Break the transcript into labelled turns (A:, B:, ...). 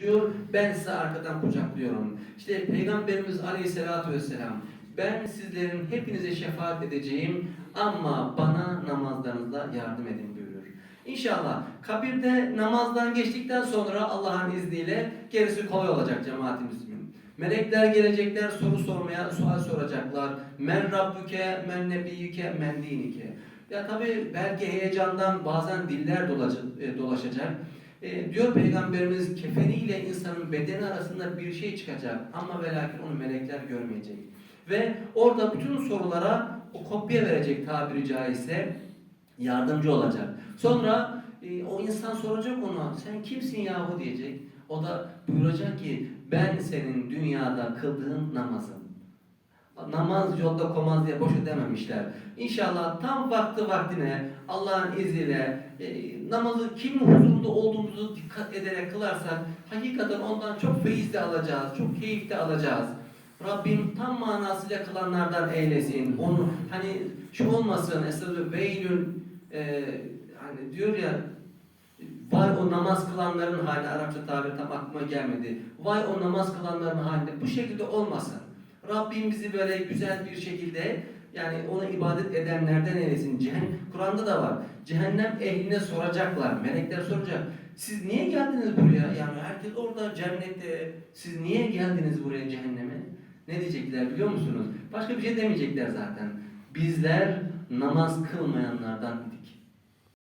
A: diyor, ben size arkadan kucaklıyorum. İşte Peygamberimiz Aleyhisselatü Vesselam, ben sizlerin hepinize şefaat edeceğim ama bana namazlarınızda yardım edin buyuruyor. İnşallah kabirde namazdan geçtikten sonra Allah'ın izniyle gerisi kolay olacak cemaat-i müslümin. Melekler gelecekler soru sormaya, sual soracaklar. Men rabbuke, men nebiyyüke, men dinike. Ya tabi belki heyecandan bazen diller dolaşacak. E, diyor Peygamberimiz kefeniyle insanın bedeni arasında bir şey çıkacak ama ve lakin onu melekler görmeyecek. Ve orada bütün sorulara o kopya verecek tabiri caizse yardımcı olacak. Sonra e, o insan soracak ona sen kimsin yahu diyecek. O da buyuracak ki ben senin dünyada kıldığın namazın. Namaz yolda komaz diye boş dememişler. İnşallah tam vakti vaktine Allah'ın izniyle e, namazı kimin huzurunda olduğumuzu dikkat ederek kılarsak hakikaten ondan çok feyiz de alacağız, çok keyif de alacağız. Rabbim tam manasıyla kılanlardan eylesin. Onu hani şu olmasın, estağfurullah veylün e, hani diyor ya Vay o namaz kılanların haline Arapça tabiri tam aklıma gelmedi. Vay o namaz kılanların haline. Bu şekilde olmasın. Rabbim bizi böyle güzel bir şekilde yani ona ibadet edenlerden eylesin. Cehennem, Kur'an'da da var. Cehennem ehline soracaklar. Melekler soracak. Siz niye geldiniz buraya? Yani herkes orada cennette. Siz niye geldiniz buraya cehenneme? Ne diyecekler biliyor musunuz? Başka bir şey demeyecekler zaten. Bizler namaz kılmayanlardan idik.